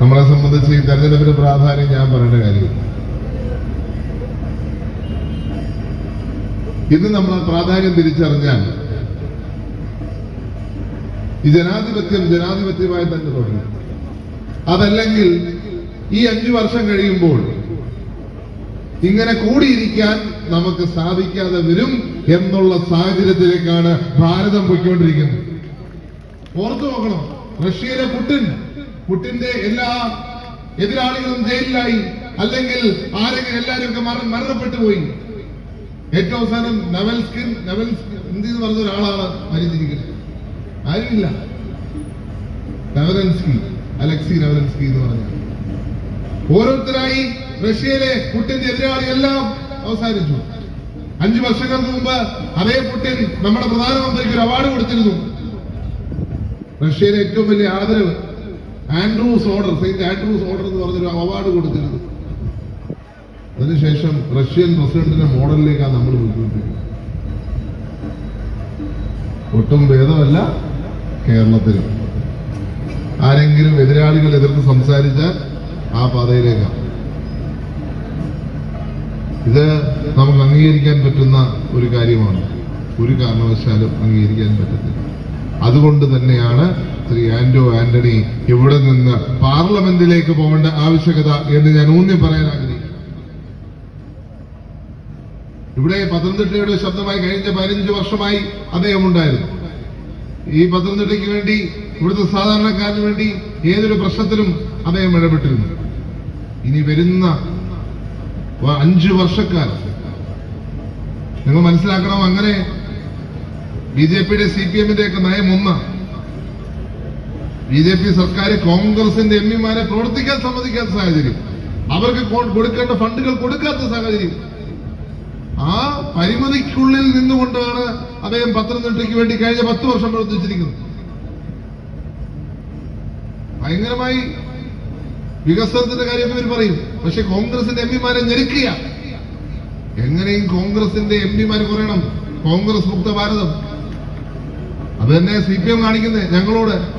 നമ്മളെ സംബന്ധിച്ച് ഈ തെരഞ്ഞെടുപ്പിന് പ്രാധാന്യം ഞാൻ പറയേണ്ട കാര്യമില്ല ഇന്ന് നമ്മൾ പ്രാധാന്യം തിരിച്ചറിഞ്ഞാൽ ഈ ജനാധിപത്യം ജനാധിപത്യമായി തന്നെ തുടരും. അതല്ലെങ്കിൽ ഈ അഞ്ചു വർഷം കഴിയുമ്പോൾ ഇങ്ങനെ കൂടിയിരിക്കാൻ നമുക്ക് സാധിക്കാതെ വരും എന്നുള്ള സാഹചര്യത്തിലേക്കാണ് ഭാരതം പോയിക്കൊണ്ടിരിക്കുന്നത്. ഓർത്തു നോക്കണം റഷ്യയിലെ പുടിൻ പുടിന്റെ എല്ലാ എതിരാളികളും ജയിലിലായി. അല്ലെങ്കിൽ ആരെങ്കിലും എല്ലാവരും ഒക്കെ മര- മരണപ്പെട്ടു പോയി. ഏറ്റവും അവസാനം നവൽസ്കിൻ നവൽസ്കിൻ എന്ന് പറഞ്ഞ ഒരാളാണ് മരിച്ചിരിക്കുന്നത്. ആരുമില്ല. നവലൻസ്കി അലക്സി നവലൻസ്കി എന്ന് പറഞ്ഞ ഓരോരുത്തരായി റഷ്യയിലെ പുട്ടിന്റെ എതിരാളിയെല്ലാം അവസാനിച്ചു. അഞ്ചു വർഷങ്ങൾക്ക് മുമ്പ് അതേ പുട്ടിൻ നമ്മുടെ പ്രധാനമന്ത്രിക്ക് ഒരു അവാർഡ് കൊടുത്തിരുന്നു. റഷ്യയിലെ ഏറ്റവും വലിയ ആദരവ് Andrews order Saint Andrews order എന്ന് പറഞ്ഞൊരു അവാർഡ് കൊടുത്തിരുന്നു. അതിനുശേഷം റഷ്യൻ പ്രസിഡന്റിന്റെ മോഡലിലേക്കാണ് നമ്മൾ പോയിക്കൊണ്ടിരിക്കുന്നത്. ഒട്ടും ഭേദമല്ല കേരളത്തിലും. ആരെങ്കിലും എതിരാളികൾ എതിർത്ത് സംസാരിച്ചാൽ ആ പാതയിലേക്കാണ് ഇത് നമുക്ക് അംഗീകരിക്കാൻ പറ്റുന്ന ഒരു കാര്യമാണ്. ഒരു കാരണവശാലും അംഗീകരിക്കാൻ പറ്റത്തില്ല. അതുകൊണ്ട് തന്നെയാണ് ശ്രീ ആന്റോ ആന്റണി ഇവിടെ നിന്ന് പാർലമെന്റിലേക്ക് പോകേണ്ട ആവശ്യകത എന്ന് ഞാൻ ഊന്നി പറയാൻ ആഗ്രഹിക്കുന്നു. ഇവിടെ പത്തനംതിട്ടയുടെ ശബ്ദമായി കഴിഞ്ഞ പതിനഞ്ച് വർഷമായി അദ്ദേഹം ഉണ്ടായിരുന്നു. ഈ പത്തനംതിട്ടയ്ക്ക് വേണ്ടി ഇവിടുത്തെ സാധാരണക്കാരന് വേണ്ടി ഏതൊരു പ്രശ്നത്തിലും അദ്ദേഹം ഇടപെട്ടിരുന്നു. ഇനി വരുന്ന അഞ്ചു വർഷക്കാലം. നിങ്ങൾ മനസ്സിലാക്കണം അങ്ങനെ? ബി ജെ പിയുടെ സി പി എമ്മിന്റെ ഒക്കെ നയം ഒന്ന് ബി ജെ പി സർക്കാർ കോൺഗ്രസിന്റെ എം പിമാരെ പ്രവർത്തിക്കാൻ സമ്മതിക്കാത്ത സാഹചര്യം. അവർക്ക് കൊടുക്കേണ്ട ഫണ്ടുകൾ കൊടുക്കാത്ത സാഹചര്യം. ആ പരിമിതിക്കുള്ളിൽ നിന്നുകൊണ്ടാണ് അദ്ദേഹം പത്തനംതിട്ടയ്ക്ക് വേണ്ടി കഴിഞ്ഞ പത്ത് വർഷം പ്രവർത്തിച്ചിരിക്കുന്നത്. ഭയങ്കരമായി വികസനത്തിന്റെ കാര്യം ഇവർ പറയും. പക്ഷെ കോൺഗ്രസിന്റെ എം പിമാരെ ഞെരുക്കുക. എങ്ങനെയും കോൺഗ്രസിന്റെ എം പിമാര് കുറയണം. കോൺഗ്രസ് മുക്ത ഭാരതം. അത് തന്നെ സി പി എം കാണിക്കുന്നത് ഞങ്ങളോട്.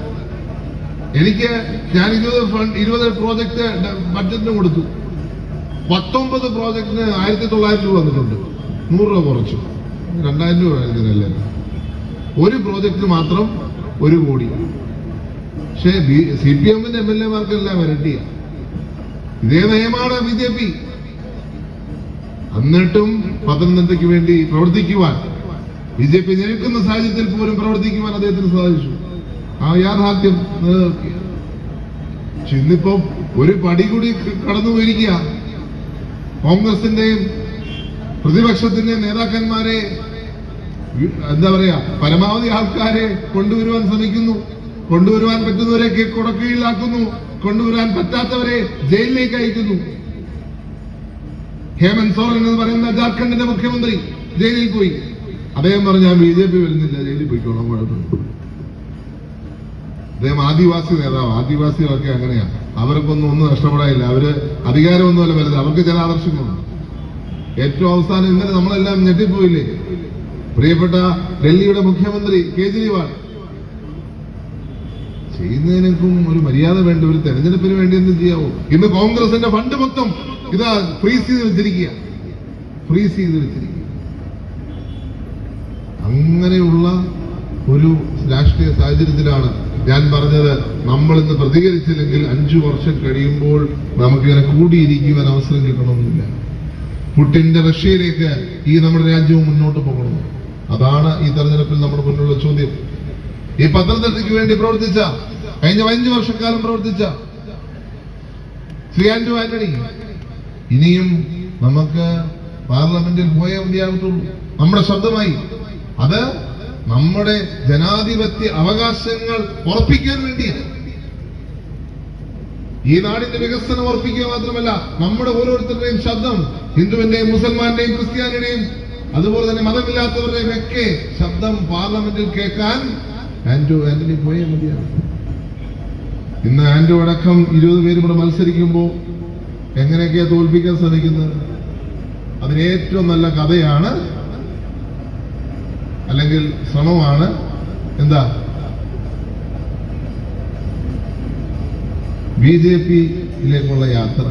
എനിക്ക് ഞാൻ ഇരുപത് ഫണ്ട് ഇരുപത് പ്രോജക്റ്റ് ബഡ്ജറ്റിന് കൊടുത്തു. പത്തൊമ്പത് പ്രോജക്റ്റിന് ആയിരത്തി തൊള്ളായിരം രൂപ വന്നിട്ടുണ്ട്. നൂറ് രൂപ കുറച്ചു. രണ്ടായിരം രൂപ ഇതിനല്ലേ ഒരു പ്രോജക്റ്റിന് മാത്രം ഒരു കോടി. പക്ഷേ ബി സി പി എമ്മിന്റെ എം എൽ എമാർക്കെല്ലാം വരട്ടിയ. ഇതേ നയമാണ് ബി ജെ പി. എന്നിട്ടും പത്തനംതിട്ടയ്ക്ക് വേണ്ടി പ്രവർത്തിക്കുവാൻ ബി ജെ പി നിൽക്കുന്ന സാഹചര്യത്തിൽ പോലും പ്രവർത്തിക്കുവാൻ അദ്ദേഹത്തിന് സാധിച്ചു. ആ യാഥാർത്ഥ്യം ഇന്നിപ്പോ ഒരു പടി കൂടി കടന്നു പോയിരിക്കുക. കോൺഗ്രസിന്റെയും പ്രതിപക്ഷത്തിന്റെയും നേതാക്കന്മാരെ എന്താ പറയാ പരമാവധി ആൾക്കാരെ കൊണ്ടുവരുവാൻ ശ്രമിക്കുന്നു. കൊണ്ടുവരുവാൻ പറ്റുന്നവരെയൊക്കെ കുടക്കീഴിലാക്കുന്നു. കൊണ്ടുവരാൻ പറ്റാത്തവരെ ജയിലിലേക്ക് അയക്കുന്നു. ഹേമന്ത് സോറൻ എന്ന് പറയുന്ന ജാർഖണ്ഡിന്റെ മുഖ്യമന്ത്രി ജയിലിൽ പോയി. അദ്ദേഹം പറഞ്ഞു ഞാൻ ബി ജെ പി വരുന്നില്ല ജയിലിൽ പോയിക്കോളാം കുഴപ്പമില്ല. അദ്ദേഹം ആദിവാസി നേതാവ് ആദിവാസികളൊക്കെ അങ്ങനെയാ. അവർക്കൊന്നും ഒന്നും നഷ്ടപ്പെടാനില്ല. അവർ അധികാരമൊന്നുമല്ല വരുന്നത്. അവർക്ക് ചില ആദർശങ്ങളുണ്ട്. ഏറ്റവും അവസാനം ഇന്നലെ നമ്മളെല്ലാം ഞെട്ടിപ്പോയില്ലേ? പ്രിയപ്പെട്ട ഡൽഹിയുടെ മുഖ്യമന്ത്രി കേജ്രിവാൾ. ചെയ്യുന്നതിനൊക്കും ഒരു മര്യാദ വേണ്ട ഒരു തെരഞ്ഞെടുപ്പിന് വേണ്ടി എന്ത് ചെയ്യാവോ? ഇന്ന് കോൺഗ്രസിന്റെ ഫണ്ട് മൊത്തം ഇതാ ഫ്രീസ് ചെയ്ത് വെച്ചിരിക്കുക ഫ്രീസ് ചെയ്ത് വെച്ചിരിക്കുക അങ്ങനെയുള്ള ഒരു രാഷ്ട്രീയ സാഹചര്യത്തിലാണ് ഞാൻ പറഞ്ഞത് നമ്മൾ ഇന്ന് പ്രതികരിച്ചില്ലെങ്കിൽ അഞ്ചു വർഷം കഴിയുമ്പോൾ നമുക്കിങ്ങനെ കൂടിയിരിക്കുവാൻ അവസരം കിട്ടണമെന്നില്ല. പുട്ടിന്റെ റഷ്യയിലേക്ക് ഈ നമ്മുടെ രാജ്യവും മുന്നോട്ട് പോകണം. അതാണ് ഈ തെരഞ്ഞെടുപ്പിൽ നമ്മുടെ മുന്നിലുള്ള ചോദ്യം. ഈ പത്തനംതിട്ടയ്ക്ക് വേണ്ടി പ്രവർത്തിച്ച കഴിഞ്ഞ അഞ്ചു വർഷക്കാലം പ്രവർത്തിച്ച ശ്രീ ആന്റോ ആന്റണി. ഇനിയും നമുക്ക് പാർലമെന്റിൽ പോയേ മതിയാകത്തുള്ളൂ. നമ്മുടെ ശബ്ദമായി. അത് നമ്മുടെ ജനാധിപത്യ അവകാശങ്ങൾ ഉറപ്പിക്കാൻ വേണ്ടിയാണ്. ഈ നാടിന്റെ വികസനം ഉറപ്പിക്കുക മാത്രമല്ല നമ്മുടെ ഓരോരുത്തരുടെയും ശബ്ദം ഹിന്ദുവിന്റെയും മുസൽമാന്റെയും ക്രിസ്ത്യാനിയുടെയും അതുപോലെ തന്നെ മതമില്ലാത്തവരുടെയും ഒക്കെ ശബ്ദം പാർലമെന്റിൽ കേൾക്കാൻ ആന്റോ ആന്റണി പോയേ മതിയാണ് ഇന്ന് ആന്റോ അടക്കം ഇരുപത് പേരും കൂടെ മത്സരിക്കുമ്പോൾ എങ്ങനെയൊക്കെയാ തോൽപ്പിക്കാൻ ശ്രമിക്കുന്നത്? അതിന് ഏറ്റവും നല്ല കഥയാണ് അല്ലെങ്കിൽ ശ്രമമാണ്. എന്താ? ബി ജെ പിയിലേക്കുള്ള യാത്ര.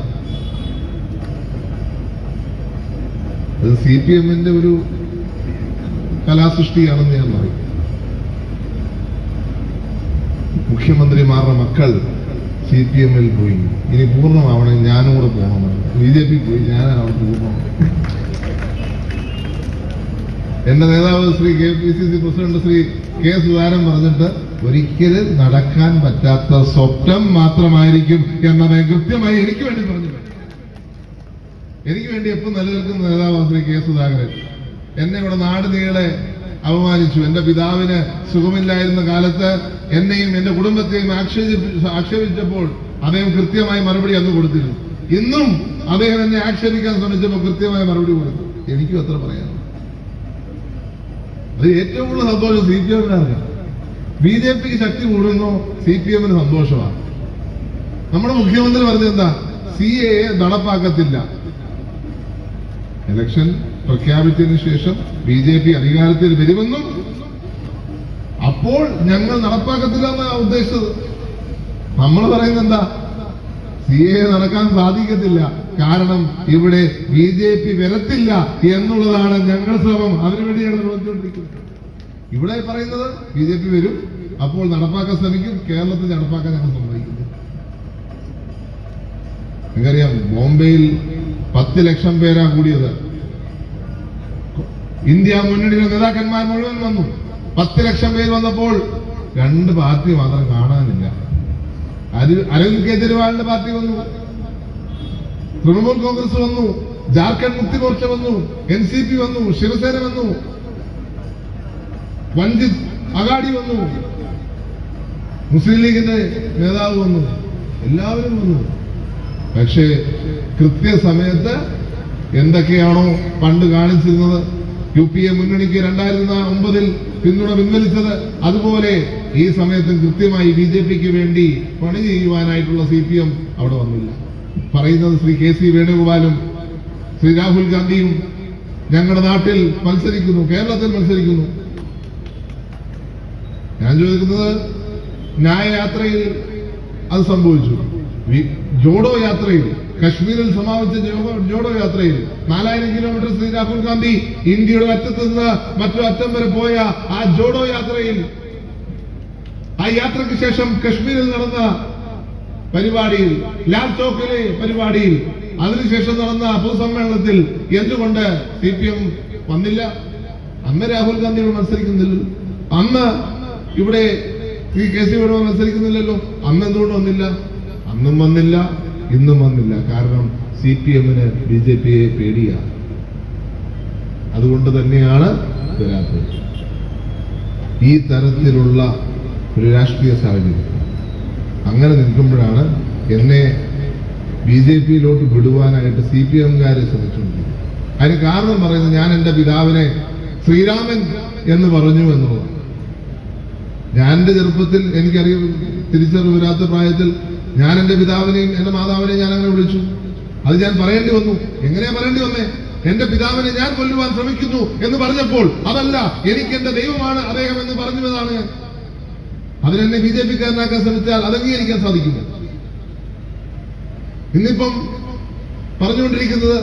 അത് സി പി എമ്മിന്റെ ഒരു കലാസൃഷ്ടിയാണെന്ന് ഞാൻ പറയും. മുഖ്യമന്ത്രിമാരുടെ മക്കൾ സി പി എമ്മിൽ പോയി. ഇനി പൂർണമാവണം ഞാനും കൂടെ പോകണം. ബി ജെ പി പോയി ഞാനാണ് പൂർണം എന്റെ നേതാവ് Shri K P C C president Shri K Sudharan പറഞ്ഞിട്ട് ഒരിക്കലും നടക്കാൻ പറ്റാത്ത സ്വപ്നം മാത്രമായിരിക്കും എന്നത് കൃത്യമായി എനിക്ക് വേണ്ടി പറഞ്ഞു എനിക്ക് വേണ്ടി എപ്പോൾ നിലനിൽക്കുന്ന നേതാവ് ശ്രീ കെ സുധാകരൻ? എന്നെ ഇവിടെ നാട് നീളെ അപമാനിച്ചു. എന്റെ പിതാവിന് സുഖമില്ലായിരുന്ന കാലത്ത് എന്നെയും എന്റെ കുടുംബത്തെയും ആക്ഷേപിച്ച ആക്ഷേപിച്ചപ്പോൾ അദ്ദേഹം കൃത്യമായി മറുപടി അന്ന് കൊടുത്തിരുന്നു. ഇന്നും അദ്ദേഹം എന്നെ ആക്ഷേപിക്കാൻ ശ്രമിച്ചപ്പോൾ കൃത്യമായ മറുപടി കൊടുത്തു. എനിക്കും അത്ര പറയാം അത് ഏറ്റവും കൂടുതൽ സന്തോഷം സി പി എമ്മിനാണ്. ബി ജെ പിക്ക് ശക്തി കൂടുന്നു സി പി എമ്മിന് സന്തോഷമാണ്. നമ്മുടെ മുഖ്യമന്ത്രി പറഞ്ഞത് എന്താ? C A നടപ്പാക്കത്തില്ല. ഇലക്ഷൻ പ്രഖ്യാപിച്ചതിന് ശേഷം ബി ജെ പി അധികാരത്തിൽ വരുമെന്നും അപ്പോൾ ഞങ്ങൾ നടപ്പാക്കത്തില്ല എന്നാണ് ഉദ്ദേശിച്ചത്. നമ്മൾ പറയുന്നത് എന്താ? സി എ നടക്കാൻ സാധിക്കത്തില്ല. കാരണം ഇവിടെ ബി ജെ പി വരത്തില്ല എന്നുള്ളതാണ് ഞങ്ങൾ ശ്രമം. അതിനുവേണ്ടിയാണ് പ്രവർത്തിച്ചുകൊണ്ടിരിക്കുന്നത് ഇവിടെ പറയുന്നത് ബി ജെ പി വരും അപ്പോൾ നടപ്പാക്കാൻ ശ്രമിക്കും. കേരളത്തിൽ നടപ്പാക്കാൻ ഞങ്ങൾ സമ്മതിക്കുന്നു നിങ്ങൾക്കറിയാം ബോംബെയിൽ പത്ത് ലക്ഷം പേരാ കൂടിയത്. ഇന്ത്യ മുന്നണിയിലെ നേതാക്കന്മാർ മുഴുവൻ വന്നു. പത്ത് ലക്ഷം പേര് വന്നപ്പോൾ രണ്ട് പാർട്ടി മാത്രം കാണാനില്ല. അരി- അരവിന്ദ് കെജ്രിവാളിന്റെ പാർട്ടി വന്നു. തൃണമൂൽ കോൺഗ്രസ് വന്നു ജാർഖണ്ഡ് മുക്തി മോർച്ച വന്നു എൻ സി പി വന്നു ശിവസേന വന്നു വഞ്ചിത് അഗാഡി വന്നു മുസ്ലിം ലീഗിന്റെ നേതാവ് വന്നു എല്ലാവരും വന്നു. പക്ഷേ കൃത്യസമയത്ത് എന്തൊക്കെയാണോ പണ്ട് കാണിച്ചിരുന്നത്? യു പി എ മുന്നണിക്ക് രണ്ടായിരത്തി ഒമ്പതിൽ പിന്തുണ പിൻവലിച്ചത് അതുപോലെ ഈ സമയത്തും കൃത്യമായി ബി ജെ പിക്ക് വേണ്ടി പണി ചെയ്യുവാനായിട്ടുള്ള സി പി എം അവിടെ വന്നില്ല. പറയുന്നത് ശ്രീ കെ സി വേണുഗോപാലും ശ്രീ രാഹുൽ ഗാന്ധിയും ഞങ്ങളുടെ നാട്ടിൽ മത്സരിക്കുന്നു കേരളത്തിൽ മത്സരിക്കുന്നു. ഞാൻ ചോദിക്കുന്നത് ന്യായയാത്രയിൽ അത് സംഭവിച്ചു. ജോഡോ യാത്രയിൽ കശ്മീരിൽ സമാപിച്ച ജോഡോ യാത്രയിൽ നാലായിരം കിലോമീറ്റർ ശ്രീ രാഹുൽ ഗാന്ധി ഇന്ത്യയുടെ അറ്റത്ത് നിന്ന് മറ്റു അറ്റം വരെ പോയ ആ ജോഡോ യാത്രയിൽ ആ യാത്രയ്ക്ക് ശേഷം കശ്മീരിൽ നടന്ന പരിപാടിയിൽ ലാൽ ചോക്കിലെ പരിപാടിയിൽ. അതിനുശേഷം നടന്ന പൊതുസമ്മേളനത്തിൽ എന്തുകൊണ്ട് സി പി എം വന്നില്ല? അന്ന് രാഹുൽ ഗാന്ധി ഇവിടെ മത്സരിക്കുന്നില്ല. അന്ന് ഇവിടെ ശ്രീ കെ സി വേണു മത്സരിക്കുന്നില്ലല്ലോ. അന്ന് എന്തുകൊണ്ട് വന്നില്ല? അന്നും വന്നില്ല ഇന്നും വന്നില്ല. കാരണം സി പി എമ്മിന് ബി ജെ പിയെ പേടിയാണ് അതുകൊണ്ട് തന്നെയാണ് ഈ തരത്തിലുള്ള ഒരു രാഷ്ട്രീയ സാഹചര്യം. അങ്ങനെ നിൽക്കുമ്പോഴാണ് എന്നെ ബി ജെ പിയിലോട്ട് വിടുവാനായിട്ട് സി പി എംകാരെ ശ്രമിച്ചുകൊണ്ടിരിക്കുന്നത്. അതിന് കാരണം പറയുന്നത് ഞാൻ എന്റെ പിതാവിനെ ശ്രീരാമൻ എന്ന് പറഞ്ഞു എന്നുള്ളതാണ്. ഞാൻ എന്റെ ചെറുപ്പത്തിൽ എനിക്കറിയ തിരിച്ചറിവ് വരാത്ത പ്രായത്തിൽ ഞാൻ എന്റെ പിതാവിനെയും എന്റെ മാതാവിനെയും ഞാൻ അങ്ങനെ വിളിച്ചു. അത് ഞാൻ പറയേണ്ടി വന്നു. എങ്ങനെയാ പറയേണ്ടി വന്നേ? എന്റെ പിതാവിനെ ഞാൻ കൊല്ലുവാൻ ശ്രമിക്കുന്നു എന്ന് പറഞ്ഞപ്പോൾ അതല്ല എനിക്ക് എന്റെ ദൈവമാണ് അദ്ദേഹം എന്ന് പറഞ്ഞതാണ് ഞാൻ അതിനെന്നെ ബി ജെ പിക്കാരനാക്കാൻ ശ്രമിച്ചാൽ അത് അംഗീകരിക്കാൻ സാധിക്കില്ല. ഇന്നിപ്പം പറഞ്ഞുകൊണ്ടിരിക്കുന്നത്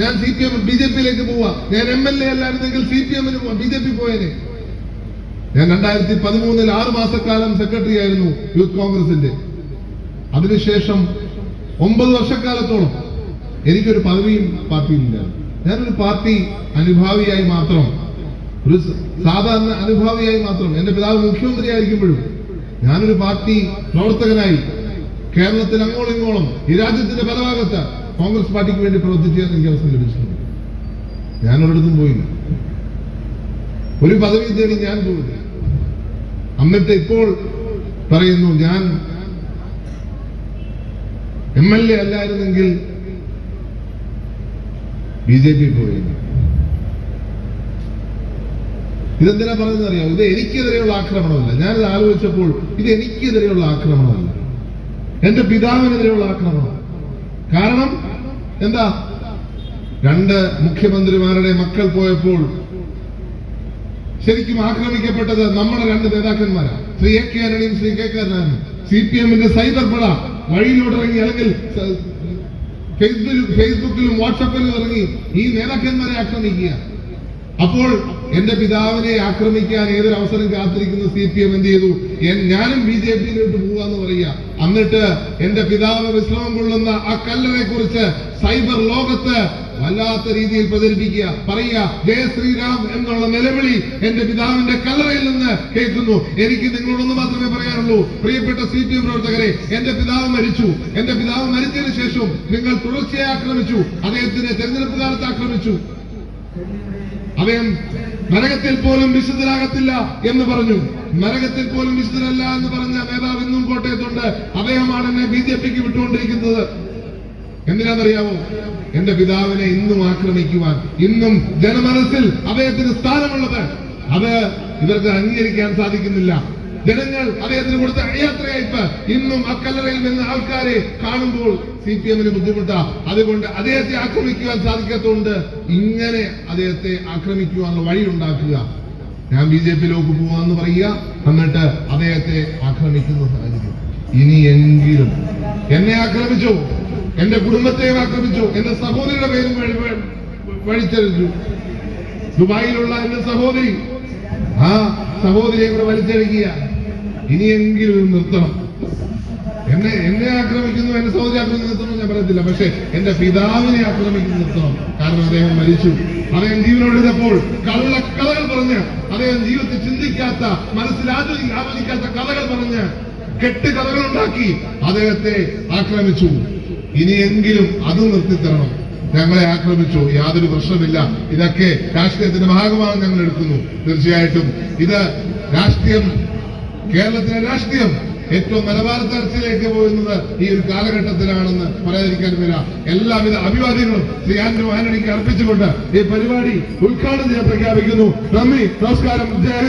ഞാൻ C P M B J പിയിലേക്ക് പോവാ. ഞാൻ എം എൽ എ അല്ലായിരുന്നെങ്കിൽ സി പി എമ്മിന് ബി ജെ പി പോയേനെ. ഞാൻ രണ്ടായിരത്തി പതിമൂന്നിൽ ആറ് മാസക്കാലം സെക്രട്ടറി ആയിരുന്നു യൂത്ത് കോൺഗ്രസിന്റെ. അതിനുശേഷം ഒമ്പത് വർഷക്കാലത്തോളം എനിക്കൊരു പദവിയും പാർട്ടിയിലില്ല. ഞാനൊരു പാർട്ടി അനുഭാവിയായി മാത്രം. ഒരു സാധാരണ അനുഭാവിയായി മാത്രം. എന്റെ പിതാവ് മുഖ്യമന്ത്രി ആയിരിക്കുമ്പോഴും ഞാനൊരു പാർട്ടി പ്രവർത്തകനായി കേരളത്തിൽ അങ്ങോളം ഇങ്ങോളം ഈ രാജ്യത്തിന്റെ പല ഭാഗത്ത് കോൺഗ്രസ് പാർട്ടിക്ക് വേണ്ടി പ്രവർത്തിക്കാൻ എനിക്ക് അവസരം ലഭിച്ചിട്ടുണ്ട്. ഞാൻ ഒരിടത്തും പോയില്ല. ഒരു പദവി തേടി ഞാൻ പോയില്ല. എന്നിട്ട് ഇപ്പോൾ പറയുന്നു ഞാൻ എം എൽ എ അല്ലായിരുന്നെങ്കിൽ ബി ജെ പി പോയിരുന്നു ഇതെന്തിനാ പറയുന്നത് അറിയാം ഇത് എനിക്കെതിരെയുള്ള ആക്രമണമല്ല. ഞാനിത് ആലോചിച്ചപ്പോൾ ഇത് എനിക്കെതിരെയുള്ള ആക്രമണമല്ല. എന്റെ പിതാവിനെതിരെയുള്ള ആക്രമണം കാരണം എന്താ? രണ്ട് മുഖ്യമന്ത്രിമാരുടെ മക്കൾ പോയപ്പോൾ ശരിക്കും ആക്രമിക്കപ്പെട്ടത് നമ്മുടെ രണ്ട് നേതാക്കന്മാരാണ് ശ്രീ എ കെ ആന്റണിയും ശ്രീ കെ കരുണാകരനും സി പി എമ്മിന്റെ സൈബർ പട വഴിയിലോട്ട് ഇറങ്ങി അല്ലെങ്കിൽ ഫേസ്ബുക്കിലും ഫേസ്ബുക്കിലും വാട്സപ്പിലും ഇറങ്ങി ഈ നേതാക്കന്മാരെ ആക്രമിക്കുക. അപ്പോൾ എന്റെ പിതാവിനെ ആക്രമിക്കാൻ ഏതൊരു അവസരം കാത്തിരിക്കുന്ന സി പി എം എന്ത് ചെയ്തു? ഞാനും ബി ജെ പിയിലോട്ട് പോവാന്ന് പറയുക. എന്നിട്ട് എന്റെ പിതാവ് വിശ്രമം കൊള്ളുന്ന ആ കല്ലറെ കുറിച്ച് സൈബർ ലോകത്ത് വല്ലാത്ത രീതിയിൽ പ്രചരിപ്പിക്കുക. പറയുക ജയ ശ്രീരാം എന്നുള്ള നിലവിളി എന്റെ പിതാവിന്റെ കല്ലറയിൽ നിന്ന് കേൾക്കുന്നു. എനിക്ക് നിങ്ങളോടൊന്ന് മാത്രമേ പറയാനുള്ളൂ. പ്രിയപ്പെട്ട സി പി എം പ്രവർത്തകരെ എന്റെ പിതാവ് മരിച്ചു. എന്റെ പിതാവ് മരിച്ചതിന് ശേഷം നിങ്ങൾ തുടർച്ചയായി ആക്രമിച്ചു. അദ്ദേഹത്തിന്റെ തെരഞ്ഞെടുപ്പ് കാലത്ത് ആക്രമിച്ചു. അദ്ദേഹം നരകത്തിൽ പോലും വിശുദ്ധരാകത്തില്ല എന്ന് പറഞ്ഞു. നരകത്തിൽ പോലും വിശുദ്ധരല്ല എന്ന് പറഞ്ഞ നേതാവ് ഇന്നും കോട്ടയത്തുണ്ട്. അദ്ദേഹമാണ് എന്നെ ബി ജെ പിക്ക് വിട്ടുകൊണ്ടിരിക്കുന്നത്. എന്തിനാണെന്നറിയാമോ? എന്റെ പിതാവിനെ ഇന്നും ആക്രമിക്കുവാൻ ഇന്നും ജനമനസ്സിൽ അദ്ദേഹത്തിന് സ്ഥാനമുള്ളത്. അത് ഇവർക്ക് അംഗീകരിക്കാൻ സാധിക്കുന്നില്ല. ജനങ്ങൾ അദ്ദേഹത്തിന് കൊടുത്ത അയാത്രയയപ്പ് ഇന്നും അക്കല്ലറയിൽ നിന്ന് ആൾക്കാരെ കാണുമ്പോൾ സി പി എമ്മിന് ബുദ്ധിമുട്ടാ. അതുകൊണ്ട് അദ്ദേഹത്തെ ആക്രമിക്കുവാൻ സാധിക്കാത്തതുകൊണ്ട് ഇങ്ങനെ അദ്ദേഹത്തെ ആക്രമിക്കുവാനുള്ള വഴി ഉണ്ടാക്കുക ഞാൻ ബി ജെ പിയിലേക്ക് പോവാന്ന് പറയുക എന്നിട്ട് അദ്ദേഹത്തെ ആക്രമിക്കുന്ന സാഹചര്യം. ഇനിയെങ്കിലും എന്നെ ആക്രമിച്ചു എന്റെ കുടുംബത്തെയും ആക്രമിച്ചു എന്റെ സഹോദരിയുടെ പേരും വഴി- വഴി- വഴിച്ചെറിഞ്ഞു ദുബായിലുള്ള എന്റെ സഹോദരി ആ സഹോദരിയെ കൂടെ വലിച്ചടിക്കുക ഇനിയെങ്കിലും നിർത്തണം. എന്നെ എന്നെ ആക്രമിക്കുന്നു എന്റെ സഹോദരി ആക്രമിക്കുന്നു നിർത്തണം ഞാൻ പറയത്തില്ല. പക്ഷെ എന്റെ പിതാവിനെ ആക്രമിക്കുന്നു നിർത്തണം. കാരണം അദ്ദേഹം മരിച്ചു. അദ്ദേഹം ജീവനോടിരുന്നപ്പോൾ കള്ള കഥകൾ പറഞ്ഞ് അദ്ദേഹം ജീവിതത്തിൽ ചിന്തിക്കാത്ത മനസ്സിൽ ആലോചി ആലോചിക്കാത്ത കഥകൾ പറഞ്ഞ് കെട്ട് കഥകൾ ഉണ്ടാക്കി അദ്ദേഹത്തെ ആക്രമിച്ചു. ഇനിയെങ്കിലും അത് നിർത്തിത്തരണം. ഞങ്ങളെ ആക്രമിച്ചു. യാതൊരു പ്രശ്നമില്ല. ഇതൊക്കെ രാഷ്ട്രീയത്തിന്റെ ഭാഗമാണ് ഞങ്ങൾ എടുക്കുന്നു. തീർച്ചയായിട്ടും ഇത് രാഷ്ട്രീയം കേരളത്തിലെ രാഷ്ട്രീയം ഏറ്റവും നിലവാര തലത്തിലേക്ക് പോകുന്നത് ഈ ഒരു കാലഘട്ടത്തിലാണെന്ന് പറയാതിരിക്കാൻ എല്ലാവിധ അഭിവാദ്യങ്ങളും ശ്രീ ആന്റോ ആന്റണിക്ക് അർപ്പിച്ചുകൊണ്ട് ഈ പരിപാടി ഉദ്ഘാടനം ചെയ്യാൻ പ്രഖ്യാപിക്കുന്നു. നന്ദി നമസ്കാരം. ജയ